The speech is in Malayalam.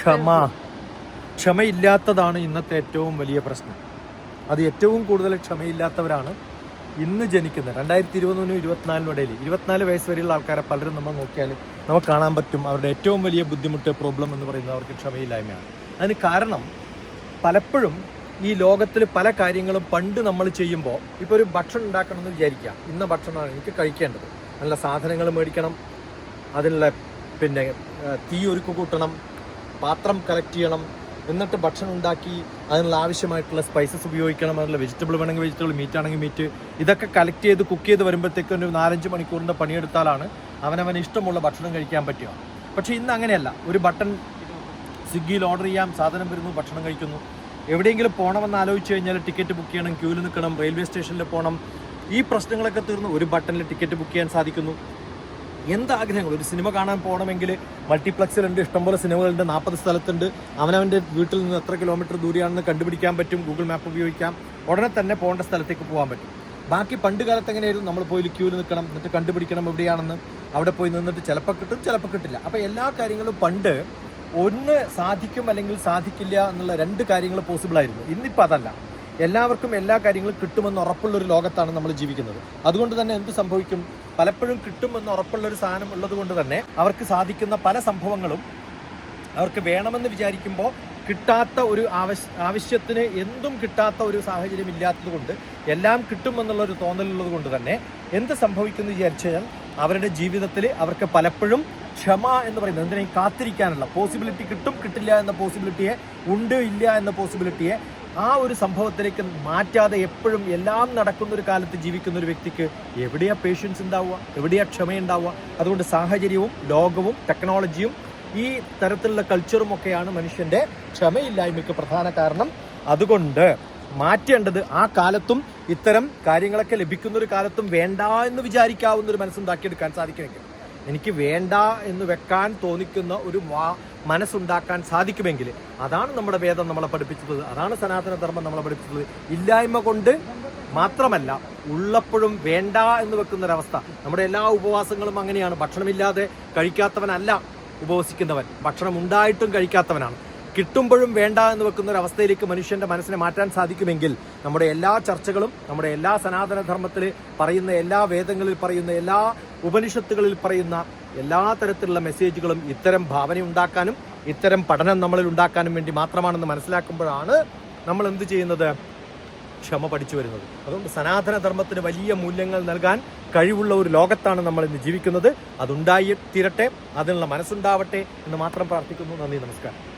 ക്ഷമ. ക്ഷമയില്ലാത്തതാണ് ഇന്നത്തെ ഏറ്റവും വലിയ പ്രശ്നം. അത് ഏറ്റവും കൂടുതൽ ക്ഷമയില്ലാത്തവരാണ് ഇന്ന് ജനിക്കുന്നത്. രണ്ടായിരത്തി ഇരുപതിനും ഇരുപത്തിനാലിനും ഇടയിൽ ഇരുപത്തിനാല് വയസ്സ് വരെയുള്ള ആൾക്കാരെ പലരും നമ്മൾ നോക്കിയാൽ നമുക്ക് കാണാൻ പറ്റും അവരുടെ ഏറ്റവും വലിയ ബുദ്ധിമുട്ട് പ്രോബ്ലം എന്ന് പറയുന്നത് അവർക്ക് ക്ഷമയില്ലായ്മയാണ്. അതിന് കാരണം പലപ്പോഴും ഈ ലോകത്തിൽ പല കാര്യങ്ങളും പണ്ട് നമ്മൾ ചെയ്യുമ്പോൾ ഇപ്പോൾ ഒരു ഭക്ഷണം ഉണ്ടാക്കണമെന്ന് വിചാരിക്കുക. ഇന്ന ഭക്ഷണമാണ് എനിക്ക് കഴിക്കേണ്ടത്. നല്ല സാധനങ്ങൾ മേടിക്കണം. അതിനുള്ള പിന്നെ തീ ഒരുക്ക് കൂട്ടണം. പാത്രം കളക്ട് ചെയ്യണം. എന്നിട്ട് ഭക്ഷണം ഉണ്ടാക്കി അതിനുള്ള ആവശ്യമായിട്ടുള്ള സ്പൈസസ് ഉപയോഗിക്കണം. അതിനുള്ള വെജിറ്റബിൾ വേണമെങ്കിൽ വെജിറ്റബിൾ മീറ്റ് ആണെങ്കിൽ മീറ്റ് ഇതൊക്കെ കളക്ട് ചെയ്ത് കുക്ക് ചെയ്ത് വരുമ്പോഴത്തേക്കും ഒരു നാലഞ്ച് മണിക്കൂറിന്റെ പണിയെടുത്താലാണ് അവനവൻ ഇഷ്ടമുള്ള ഭക്ഷണം കഴിക്കാൻ പറ്റുക. പക്ഷേ ഇന്ന് അങ്ങനെയല്ല. ഒരു ബട്ടൺ സ്വിഗ്ഗിയിൽ ഓർഡർ ചെയ്യാം സാധനം വരുന്നു ഭക്ഷണം കഴിക്കുന്നു. എവിടെയെങ്കിലും പോകണമെന്ന് ആലോചിച്ച് കഴിഞ്ഞാൽ ടിക്കറ്റ് ബുക്ക് ചെയ്യണം ക്യൂവിൽ നിൽക്കണം റെയിൽവേ സ്റ്റേഷനിൽ പോകണം. ഈ പ്രശ്നങ്ങളൊക്കെ തീർന്നു ഒരു ബട്ടണിൽ ടിക്കറ്റ് ബുക്ക് ചെയ്യാൻ സാധിക്കുന്നു. എന്ത് ആഗ്രഹങ്ങൾ ഒരു സിനിമ കാണാൻ പോകണമെങ്കിൽ മൾട്ടിപ്ലക്സിലുണ്ട് ഇഷ്ടംപോലെ സിനിമകളുണ്ട്. നാൽപ്പത് സ്ഥലത്തുണ്ട്. അവനവന്റെ വീട്ടിൽ നിന്ന് എത്ര കിലോമീറ്റർ ദൂരെയാണെന്ന് കണ്ടുപിടിക്കാൻ പറ്റും. ഗൂഗിൾ മാപ്പ് ഉപയോഗിക്കാം. ഉടനെ തന്നെ പോകേണ്ട സ്ഥലത്തേക്ക് പോകാൻ പറ്റും. ബാക്കി പണ്ട് കാലത്ത് എങ്ങനെയായിരുന്നു? നമ്മൾ പോയി ക്യൂവിൽ നിൽക്കണം എന്നിട്ട് കണ്ടുപിടിക്കണം എവിടെയാണെന്ന്. അവിടെ പോയി നിന്നിട്ട് ചിലപ്പോൾ കിട്ടും ചിലപ്പോൾ കിട്ടില്ല. അപ്പോൾ എല്ലാ കാര്യങ്ങളും പണ്ട് ഒന്ന് സാധിക്കും അല്ലെങ്കിൽ സാധിക്കില്ല എന്നുള്ള രണ്ട് കാര്യങ്ങൾ പോസിബിൾ ആയിരുന്നു. ഇന്നിപ്പോൾ അതല്ല. എല്ലാവർക്കും എല്ലാ കാര്യങ്ങളും കിട്ടുമെന്ന് ഉറപ്പുള്ള ഒരു ലോകത്താണ് നമ്മൾ ജീവിക്കുന്നത്. അതുകൊണ്ട് തന്നെ എന്ത് സംഭവിക്കും? പലപ്പോഴും കിട്ടുമെന്ന് ഉറപ്പുള്ള ഒരു സാധനം ഉള്ളത് കൊണ്ട് തന്നെ അവർക്ക് സാധിക്കുന്ന പല സംഭവങ്ങളും അവർക്ക് വേണമെന്ന് വിചാരിക്കുമ്പോൾ കിട്ടാത്ത ഒരു ആവശ്യ ആവശ്യത്തിന് എന്തും കിട്ടാത്ത ഒരു സാഹചര്യം ഇല്ലാത്തതുകൊണ്ട് എല്ലാം കിട്ടുമെന്നുള്ളൊരു തോന്നലുള്ളത് കൊണ്ട് തന്നെ എന്ത് സംഭവിക്കുന്നു വിചാരിച്ചു കഴിഞ്ഞാൽ അവരുടെ ജീവിതത്തിൽ അവർക്ക് പലപ്പോഴും ക്ഷമ എന്ന് പറയുന്നത് എന്തിനേയും കാത്തിരിക്കാനുള്ള പോസിബിലിറ്റി കിട്ടും കിട്ടില്ല എന്ന പോസിബിലിറ്റിയെ ഉണ്ട് ഇല്ല എന്ന പോസിബിലിറ്റിയെ ആ ഒരു സംഭവത്തിലേക്ക് മാറ്റാതെ എപ്പോഴും എല്ലാം നടക്കുന്ന ഒരു കാലത്ത് ജീവിക്കുന്ന ഒരു വ്യക്തിക്ക് എവിടെയാ പേഷ്യൻസ് ഉണ്ടാവുക? എവിടെയാ ക്ഷമയുണ്ടാവുക അതുകൊണ്ട് സാഹചര്യവും ലോകവും ടെക്നോളജിയും ഈ തരത്തിലുള്ള കൾച്ചറും ഒക്കെയാണ് മനുഷ്യന്റെ ക്ഷമയില്ലായ്മയ്ക്ക് പ്രധാന കാരണം. അതുകൊണ്ട് മാറ്റേണ്ടത് ആ കാലത്തും ഇത്തരം കാര്യങ്ങളൊക്കെ ലഭിക്കുന്ന ഒരു കാലത്തും വേണ്ട എന്ന് വിചാരിക്കാവുന്ന ഒരു മനസ്സുണ്ടാക്കിയെടുക്കാൻ സാധിക്കുമെങ്കിൽ എനിക്ക് വേണ്ട എന്ന് വെക്കാൻ തോന്നിക്കുന്ന ഒരു മനസ്സുണ്ടാക്കാൻ സാധിക്കുമെങ്കിൽ അതാണ് നമ്മുടെ വേദം നമ്മളെ പഠിപ്പിച്ചത്. അതാണ് സനാതന ധർമ്മം നമ്മളെ പഠിപ്പിച്ചത്. ഇല്ലായ്മ കൊണ്ട് മാത്രമല്ല ഉള്ളപ്പോഴും വേണ്ട എന്ന് വെക്കുന്ന ഒരവസ്ഥ നമ്മുടെ എല്ലാ ഉപവാസങ്ങളും അങ്ങനെയാണ്. ഭക്ഷണമില്ലാതെ കഴിക്കാത്തവനല്ല ഉപവസിക്കുന്നവൻ. ഭക്ഷണം ഉണ്ടായിട്ടും കഴിക്കാത്തവനാണ്. കിട്ടുമ്പോഴും വേണ്ട എന്ന് വെക്കുന്ന ഒരു അവസ്ഥയിലേക്ക് മനുഷ്യന്റെ മനസ്സിനെ മാറ്റാൻ സാധിക്കുമെങ്കിൽ നമ്മുടെ എല്ലാ ചർച്ചകളും നമ്മുടെ എല്ലാ സനാതന ധർമ്മത്തിൽ പറയുന്ന എല്ലാ വേദങ്ങളിൽ പറയുന്ന എല്ലാ ഉപനിഷത്തുകളിൽ പറയുന്ന എല്ലാ തരത്തിലുള്ള മെസ്സേജുകളും ഇത്തരം ഭാവന ഉണ്ടാക്കാനും ഇത്തരം പഠനം നമ്മളിൽ ഉണ്ടാക്കാനും വേണ്ടി മാത്രമാണെന്ന് മനസ്സിലാക്കുമ്പോഴാണ് നമ്മൾ എന്ത് ചെയ്യുന്നത്? ക്ഷമ പഠിച്ചു വരുന്നത്. അതുകൊണ്ട് സനാതനധർമ്മത്തിന് വലിയ മൂല്യങ്ങൾ നൽകാൻ കഴിവുള്ള ഒരു ലോകത്താണ് നമ്മൾ ഇന്ന് ജീവിക്കുന്നത്. അതുണ്ടായി തീരട്ടെ അതിനുള്ള മനസ്സുണ്ടാവട്ടെ എന്ന് മാത്രം പ്രാർത്ഥിക്കുന്നു. നന്ദി നമസ്കാരം.